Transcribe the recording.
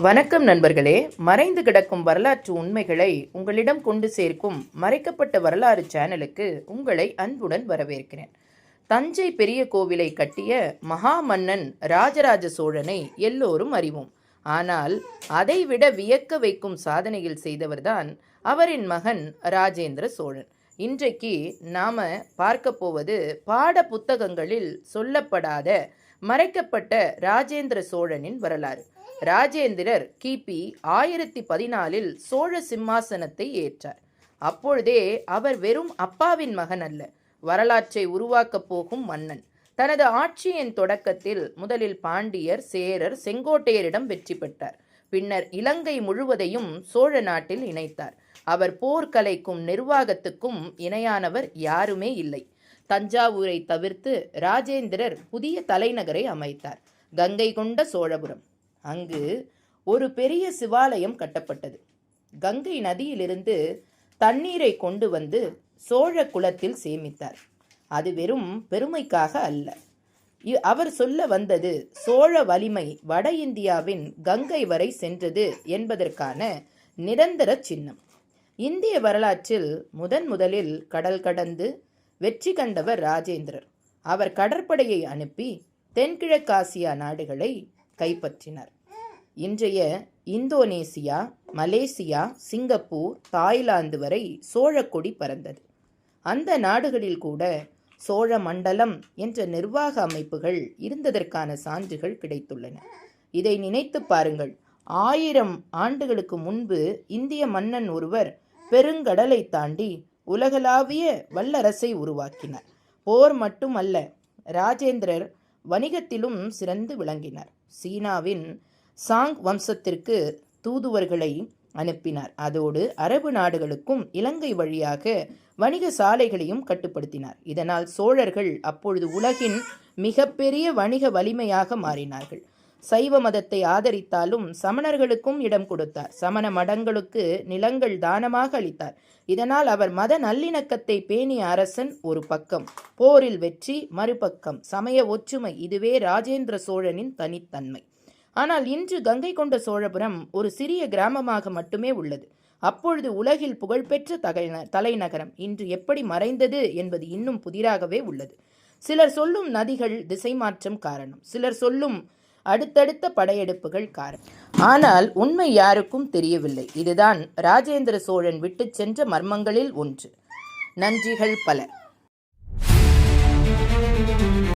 வணக்கம் நண்பர்களே. மறைந்து கிடக்கும் வரலாற்று உண்மைகளை உங்களிடம் கொண்டு சேர்க்கும் மறைக்கப்பட்ட வரலாறு சேனலுக்கு உங்களை அன்புடன் வரவேற்கிறேன். தஞ்சை பெரிய கோவிலை கட்டிய மகாமன்னன் ராஜராஜ சோழனை எல்லோரும் அறிவோம். ஆனால் அதைவிட வியக்க வைக்கும் சாதனையில் செய்தவர்தான் அவரின் மகன் ராஜேந்திர சோழன். இன்றைக்கு நாம பார்க்க போவது பாட புத்தகங்களில் சொல்லப்படாத மறைக்கப்பட்ட ராஜேந்திர சோழனின் வரலாறு. ராஜேந்திரர் கிபி ஆயிரத்தி பதினாலில் சோழ சிம்மாசனத்தை ஏற்றார். அப்பொழுதே அவர் வெறும் அப்பாவின் மகன் அல்ல வரலாற்றை உருவாக்கப் போகும் மன்னன். தனது ஆட்சியின் தொடக்கத்தில் முதலில் பாண்டியர் சேரர் செங்கோட்டையரிடம் வெற்றி பெற்றார். பின்னர் இலங்கை முழுவதையும் சோழ நாட்டில் இணைத்தார். அவர் போர்க்கலைக்கும் நிர்வாகத்துக்கும் இணையானவர் யாருமே இல்லை. தஞ்சாவூரை தவிர்த்து ராஜேந்திரர் புதிய தலைநகரை அமைத்தார். கங்கை கொண்ட சோழபுரம். அங்கு ஒரு பெரிய சிவாலயம் கட்டப்பட்டது. கங்கை நதியிலிருந்து தண்ணீரை கொண்டு வந்து சோழ குலத்தில் சேமித்தார். அது வெறும் பெருமைக்காக அல்ல. இ- அவர் சொல்ல வந்தது சோழ வலிமை வட இந்தியாவின் கங்கை வரை சென்றது என்பதற்கான நிரந்தர சின்னம். இந்திய வரலாற்றில் முதன் முதலில் கடல் கடந்து வெற்றி கண்டவர் ராஜேந்திரர். அவர் கடற்படையை அனுப்பி தென்கிழக்காசியா நாடுகளை கைப்பற்றினார். இன்றைய இந்தோனேசியா மலேசியா சிங்கப்பூர் தாய்லாந்து வரை சோழக்கொடி பறந்தது. அந்த நாடுகளில் கூட சோழ மண்டலம் என்ற நிர்வாக அமைப்புகள் இருந்ததற்கான சான்றுகள் கிடைத்துள்ளன. இதை நினைத்து பாருங்கள். ஆயிரம் ஆண்டுகளுக்கு முன்பு இந்திய மன்னன் ஒருவர் பெருங்கடலை தாண்டி உலகளாவிய வல்லரசை உருவாக்கினார். போர் மட்டுமல்ல ராஜேந்திரர் வணிகத்திலும் சிறந்து விளங்கினார். சீனாவின் சாங் வம்சத்திற்கு தூதுவர்களை அனுப்பினார். அதோடு அரபு நாடுகளுக்கும் இலங்கை வழியாக வணிக சாலைகளையும் கட்டுப்படுத்தினார். இதனால் சோழர்கள் அப்பொழுது உலகின் மிகப்பெரிய வணிக வலிமையாக மாறினார்கள். சைவ மதத்தை ஆதரித்தாலும் சமணர்களுக்கும் இடம் கொடுத்தார். சமண மடங்களுக்கு நிலங்கள் தானமாக அளித்தார். இதனால் அவர் மத நல்லிணக்கத்தை பேணிய அரசன் ஒரு பக்கம் போரில் வெற்றி மறுபக்கம் சமய ஒற்றுமை இதுவே ராஜேந்திர சோழனின் தனித்தன்மை. ஆனால் இன்று கங்கை கொண்ட சோழபுரம் ஒரு சிறிய கிராமமாக மட்டுமே உள்ளது. அப்பொழுது உலகில் புகழ்பெற்ற தகைன தலைநகரம் இன்று எப்படி மறைந்தது என்பது இன்னும் புதிராகவே உள்ளது. சிலர் சொல்லும் நதிகள் திசை மாற்றம் காரணம். சிலர் சொல்லும் அடுத்தடுத்த படையெடுப்புகள் காரணம். ஆனால் உண்மை யாருக்கும் தெரியவில்லை. இதுதான் ராஜேந்திர சோழன் விட்டுச் சென்ற மர்மங்களில் ஒன்று. நன்றிகள் பல.